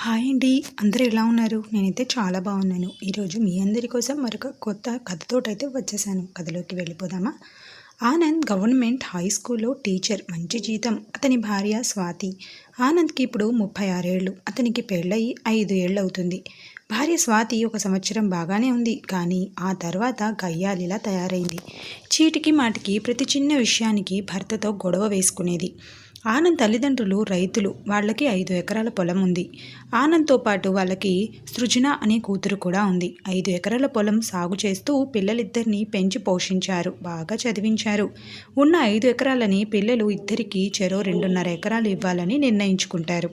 Hi అండి. అందరూ ఎలా ఉన్నారు? నేనైతే చాలా బాగున్నాను. ఈరోజు మీ అందరి కోసం మరొక కొత్త కథతోటైతే వచ్చేసాను. కథలోకి వెళ్ళిపోదామా? ఆనంద్ గవర్నమెంట్ హై స్కూల్లో టీచర్ మంచి జీతం. అతని భార్య స్వాతి. ఆనంద్కి ఇప్పుడు ముప్పై ఆరేళ్ళు. అతనికి పెళ్ళయి ఐదు ఏళ్ళు అవుతుంది భార్య స్వాతి ఒక సంవత్సరం బాగానే ఉంది. కానీ ఆ తర్వాత గయ్యాలిలా తయారైంది. చీటికి మాటికి ప్రతి చిన్న విషయానికి భర్తతో గొడవ వేసుకునేది. ఆనంద్ తల్లిదండ్రులు రైతులు వాళ్ళకి ఐదు ఎకరాల పొలం ఉంది. ఆనంద్తో పాటు వాళ్ళకి సృజన అనే కూతురు కూడా ఉంది. ఐదు ఎకరాల పొలం సాగు చేస్తూ పిల్లలిద్దరిని పెంచి పోషించారు. బాగా చదివించారు. ఉన్న ఐదు ఎకరాలని పిల్లలు ఇద్దరికి చెరో రెండున్నర ఎకరాలు ఇవ్వాలని నిర్ణయించుకుంటారు.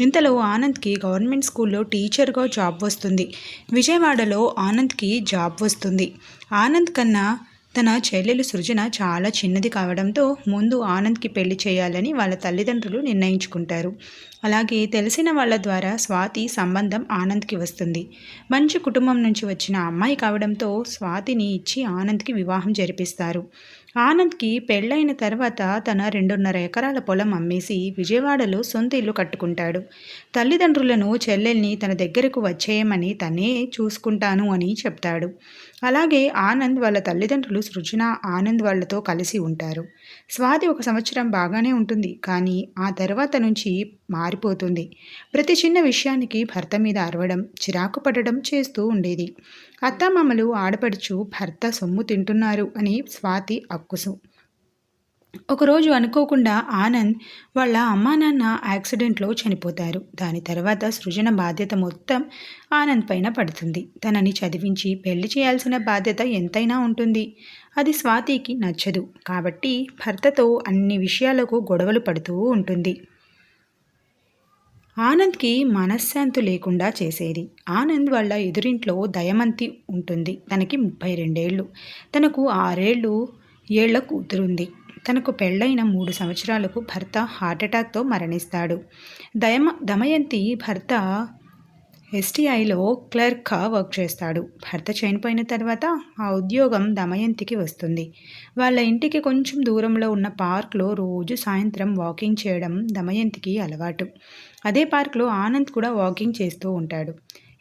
ఇంతలో ఆనంద్కి గవర్నమెంట్ స్కూల్లో టీచర్గా జాబ్ వస్తుంది. విజయవాడలో ఆనంద్కి జాబ్ వస్తుంది. ఆనంద్ కన్నా తన చెల్లెలు సృజన చాలా చిన్నది కావడంతో ముందు ఆనంద్కి పెళ్ళి చేయాలని వాళ్ళ తల్లిదండ్రులు నిర్ణయించుకుంటారు. అలాగే తెలిసిన వాళ్ళ ద్వారా స్వాతి సంబంధం ఆనంద్కి వస్తుంది. మంచి కుటుంబం నుంచి వచ్చిన అమ్మాయి కావడంతో స్వాతిని ఇచ్చి ఆనంద్కి వివాహం జరిపిస్తారు. ఆనంద్కి పెళ్ళైన తర్వాత తన రెండున్నర ఎకరాల పొలం అమ్మేసి విజయవాడలో సొంత ఇల్లు కట్టుకుంటాడు. తల్లిదండ్రులను చెల్లెల్ని తన దగ్గరకు వచ్చేయమని తనే చూసుకుంటాను అని చెప్తాడు. అలాగే ఆనంద్ వాళ్ళ తల్లిదండ్రులు సృజన ఆనంద్ వాళ్ళతో కలిసి ఉంటారు. స్వాతి ఒక సంవత్సరం బాగానే ఉంటుంది కానీ ఆ తర్వాత నుంచి మారిపోతుంది. ప్రతి చిన్న విషయానికి భర్త మీద అరవడం చిరాకు పడడం చేస్తూ ఉండేది. అత్తమామలు ఆడపడుచు భర్త సొమ్ము తింటున్నారు అని స్వాతి అక్కుసు. ఒకరోజు అనుకోకుండా ఆనంద్ వాళ్ళ అమ్మా నాన్న యాక్సిడెంట్లో చనిపోతారు. దాని తర్వాత సృజన బాధ్యత మొత్తం ఆనంద్ పైన పడుతుంది. తనని చదివించి పెళ్ళి చేయాల్సిన బాధ్యత ఎంతైనా ఉంటుంది. అది స్వాతికి నచ్చదు. కాబట్టి భర్తతో అన్ని విషయాలకు గొడవలు పడుతూ ఉంటుంది. ఆనంద్కి మనశ్శాంతి లేకుండా చేసేది. ఆనంద్ వాళ్ళ ఎదురింట్లో దయమంతి ఉంటుంది. తనకి ముప్పై రెండేళ్ళు. తనకు ఆరేళ్ళు ఏళ్ళ కూతురుంది. తనకు పెళ్ళైన మూడు సంవత్సరాలకు భర్త హార్ట్అటాక్తో మరణిస్తాడు. దయమ దమయంతి భర్త ఎస్టీఐలో క్లర్క్గా వర్క్ చేస్తాడు. భర్త చనిపోయిన తర్వాత ఆ ఉద్యోగం దమయంతికి వస్తుంది. వాళ్ళ ఇంటికి కొంచెం దూరంలో ఉన్న పార్క్లో రోజు సాయంత్రం వాకింగ్ చేయడం దమయంతికి అలవాటు. అదే పార్క్లో ఆనంద్ కూడా వాకింగ్ చేస్తూ ఉంటాడు.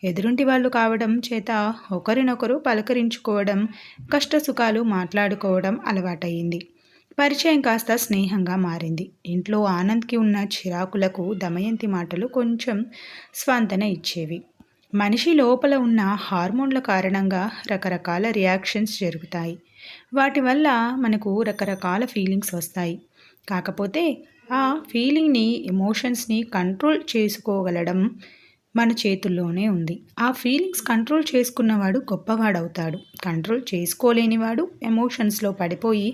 ఎదురుంటి వాళ్ళు కావడం చేత ఒకరినొకరు పలకరించుకోవడం కష్టసుఖాలు మాట్లాడుకోవడం అలవాటయ్యింది. పరిచయం కాస్త స్నేహంగా మారింది. ఇంట్లో ఆనంద్కి ఉన్న చిరాకులకు దమయంతి మాటలు కొంచెం స్వంతన ఇచ్చేవి. మనిషి లోపల ఉన్న హార్మోన్ల కారణంగా రకరకాల రియాక్షన్స్ జరుగుతాయి. వాటి వల్ల మనకు రకరకాల ఫీలింగ్స్ వస్తాయి. కాకపోతే ఆ ఫీలింగ్ని ఎమోషన్స్ని కంట్రోల్ చేసుకోగలడం మన చేతుల్లోనే ఉంది. ఆ ఫీలింగ్స్ కంట్రోల్ చేసుకున్నవాడు గొప్పవాడవుతాడు. కంట్రోల్ చేసుకోలేనివాడు ఎమోషన్స్లో పడిపోయి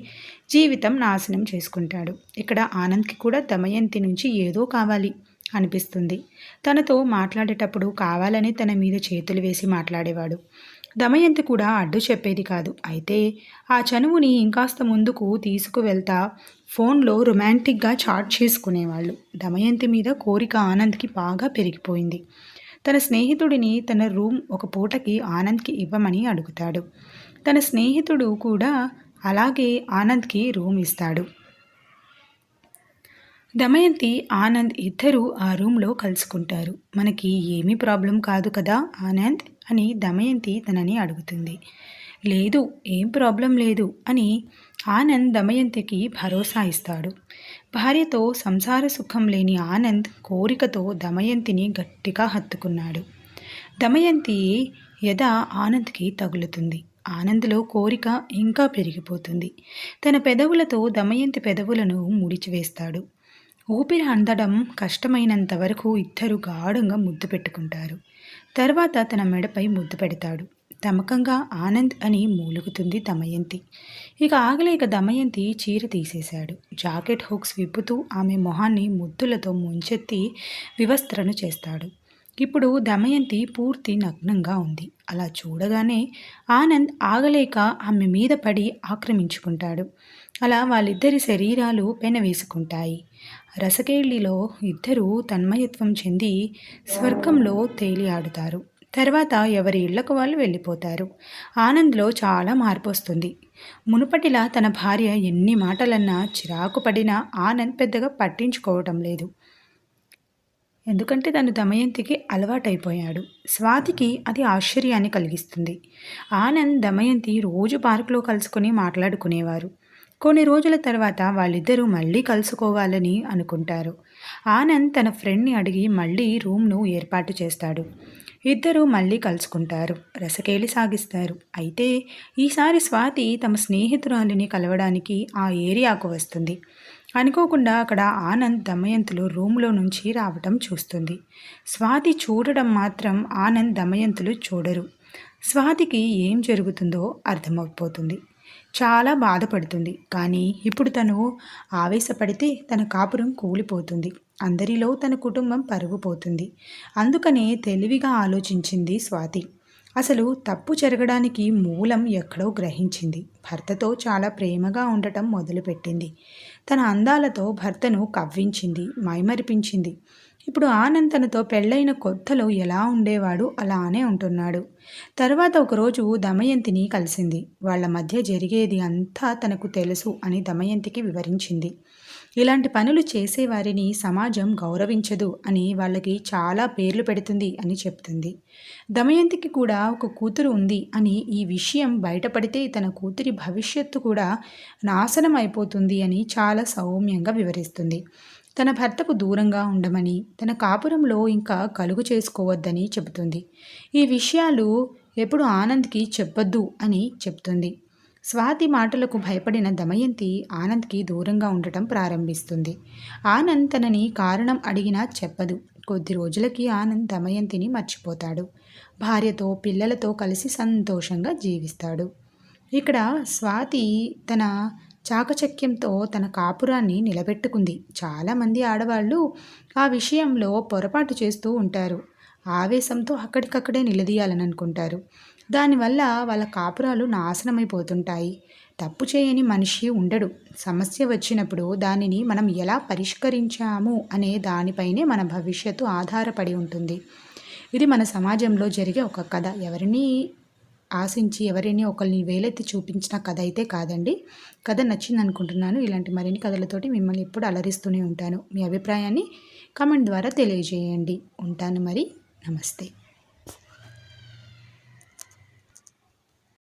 జీవితం నాశనం చేసుకుంటాడు. ఇక్కడ ఆనంద్కి కూడా దమయంతి నుంచి ఏదో కావాలి అనిపిస్తుంది. తనతో మాట్లాడేటప్పుడు కావాలని తన మీద చేతులు వేసి మాట్లాడేవాడు. దమయంతి కూడా అడ్డు చెప్పేది కాదు. అయితే ఆ చనువుని ఇంకాస్త ముందుకు తీసుకువెళ్తా ఫోన్లో రొమాంటిక్గా చాట్ చేసుకునేవాళ్ళు. దమయంతి మీద కోరిక ఆనంద్కి బాగా పెరిగిపోయింది. తన స్నేహితుడిని తన రూమ్ ఒక పూటకి ఆనంద్కి ఇవ్వమని అడుగుతాడు. తన స్నేహితుడు కూడా అలాగే ఆనంద్కి రూమ్ ఇస్తాడు. దమయంతి ఆనంద్ ఇద్దరూ ఆ రూమ్లో కలుసుకుంటారు. మనకి ఏమీ ప్రాబ్లం కాదు కదా ఆనంద్? అని దమయంతి తనని అడుగుతుంది. లేదు ఏం ప్రాబ్లం లేదు అని ఆనంద్ దమయంతికి భరోసా ఇస్తాడు. భార్యతో సంసార సుఖం లేని ఆనంద్ కోరికతో దమయంతిని గట్టిగా హత్తుకున్నాడు. దమయంతి యద ఆనంద్కి తగులుతుంది. ఆనంద్లో కోరిక ఇంకా పెరిగిపోతుంది. తన పెదవులతో దమయంతి పెదవులను ముడిచివేస్తాడు. ఊపిరి అందడం కష్టమైనంత వరకు ఇద్దరు గాఢంగా ముద్దు పెట్టుకుంటారు. తర్వాత తన మెడపై ముద్దు పెడతాడు. తమకంగా ఆనంద్ అని మూలుగుతుంది దమయంతి. ఇక ఆగలేక దమయంతి చీర తీసేశాడు. జాకెట్ హుక్స్ విప్పుతూ ఆమె మొహాన్ని ముద్దులతో ముంచెత్తి వివస్త్రను చేస్తాడు. ఇప్పుడు దమయంతి పూర్తి నగ్నంగా ఉంది. అలా చూడగానే ఆనంద్ ఆగలేక ఆమె మీద పడి ఆక్రమించుకుంటాడు. అలా వాళ్ళిద్దరి శరీరాలు పెనవేసుకుంటాయి రసకేళిలో ఇద్దరూ తన్మయత్వం చెంది స్వర్గంలో తేలి ఆడుతారు. తర్వాత ఎవరి ఇళ్ళకు వాళ్ళు వెళ్ళిపోతారు. ఆనంద్లో చాలా మార్పు వస్తుంది మునుపటిలా తన భార్య ఎన్ని మాటలన్నా చిరాకు పడినా ఆనంద్ పెద్దగా పట్టించుకోవటం లేదు. ఎందుకంటే తను దమయంతికి అలవాటైపోయాడు. స్వాతికి అది ఆశ్చర్యాన్ని కలిగిస్తుంది. ఆనంద్ దమయంతి రోజు పార్కులో కలుసుకొని మాట్లాడుకునేవారు. కొన్ని రోజుల తర్వాత వాళ్ళిద్దరూ మళ్ళీ కలుసుకోవాలని అనుకుంటారు. ఆనంద్ తన ఫ్రెండ్ని అడిగి మళ్ళీ రూమ్ను ఏర్పాటు చేస్తాడు. ఇద్దరూ మళ్ళీ కలుసుకుంటారు. రసకేలి సాగిస్తారు. అయితే ఈసారి స్వాతి తమ స్నేహితురాలిని కలవడానికి ఆ ఏరియాకు వస్తుంది. అనుకోకుండా అక్కడ ఆనంద్ దమయంతులు రూమ్లో నుంచి రావటం చూస్తుంది. స్వాతి చూడడం మాత్రం ఆనంద్ దమయంతులు చూడరు. స్వాతికి ఏం జరుగుతుందో అర్థమైపోతుంది చాలా బాధపడుతుంది. కానీ ఇప్పుడు తను ఆవేశపడితే తన కాపురం కూలిపోతుంది. అందరిలో తన కుటుంబం పరుగుపోతుంది. అందుకనే తెలివిగా ఆలోచించింది స్వాతి. అసలు తప్పు జరగడానికి మూలం ఎక్కడో గ్రహించింది. భర్తతో చాలా ప్రేమగా ఉండటం మొదలుపెట్టింది. తన అందాలతో భర్తను కవ్వించింది మైమరిపించింది. ఇప్పుడు ఆనంద్ తనతో పెళ్ళైన కొత్తలో ఎలా ఉండేవాడు అలానే ఉంటున్నాడు. తర్వాత ఒకరోజు దమయంతిని కలిసింది. వాళ్ళ మధ్య జరిగేది అంతా తనకు తెలుసు అని దమయంతికి వివరించింది. ఇలాంటి పనులు చేసేవారిని సమాజం గౌరవించదు అని వాళ్ళకి చాలా పేర్లు పెడుతుంది అని చెప్తుంది. దమయంతికి కూడా ఒక కూతురు ఉంది అని ఈ విషయం బయటపడితే తన కూతురి భవిష్యత్తు కూడా నాశనం అయిపోతుంది అని చాలా సౌమ్యంగా వివరిస్తుంది. తన భర్తకు దూరంగా ఉండమని తన కాపురంలో ఇంకా కలుగు చేసుకోవద్దని చెబుతుంది. ఈ విషయాలు ఎప్పుడు ఆనంద్కి చెప్పొద్దు అని చెప్తుంది స్వాతి మాటలకు భయపడిన దమయంతి ఆనంద్కి దూరంగా ఉండటం ప్రారంభిస్తుంది. ఆనంద్ తనని కారణం అడిగినా చెప్పదు. కొద్ది రోజులకి ఆనంద్ దమయంతిని మర్చిపోతాడు. భార్యతో పిల్లలతో కలిసి సంతోషంగా జీవిస్తాడు. ఇక్కడ స్వాతి తన చాకచక్యంతో తన కాపురాన్ని నిలబెట్టుకుంది. చాలామంది ఆడవాళ్ళు ఆ విషయంలో పొరపాటు చేస్తూ ఉంటారు. ఆవేశంతో అక్కడికక్కడే నిలదీయాలని అనుకుంటారు దానివల్ల వాళ్ళ కాపురాలు నాశనమైపోతుంటాయి. తప్పు చేయని మనిషి ఉండడు. సమస్య వచ్చినప్పుడు దానిని మనం ఎలా పరిష్కరించాము అనే దానిపైనే మన భవిష్యత్తు ఆధారపడి ఉంటుంది. ఇది మన సమాజంలో జరిగే ఒక కథ. ఎవరిని ఆశించి ఎవరిని ఒకరిని వేలెత్తి చూపించిన కథ అయితే కాదండి. కథ నచ్చింది అనుకుంటున్నాను ఇలాంటి మరిన్ని కథలతోటి మిమ్మల్ని ఎప్పుడు అలరిస్తూనే ఉంటాను. మీ అభిప్రాయాన్ని కామెంట్ ద్వారా తెలియజేయండి. ఉంటాను మరి. నమస్తే.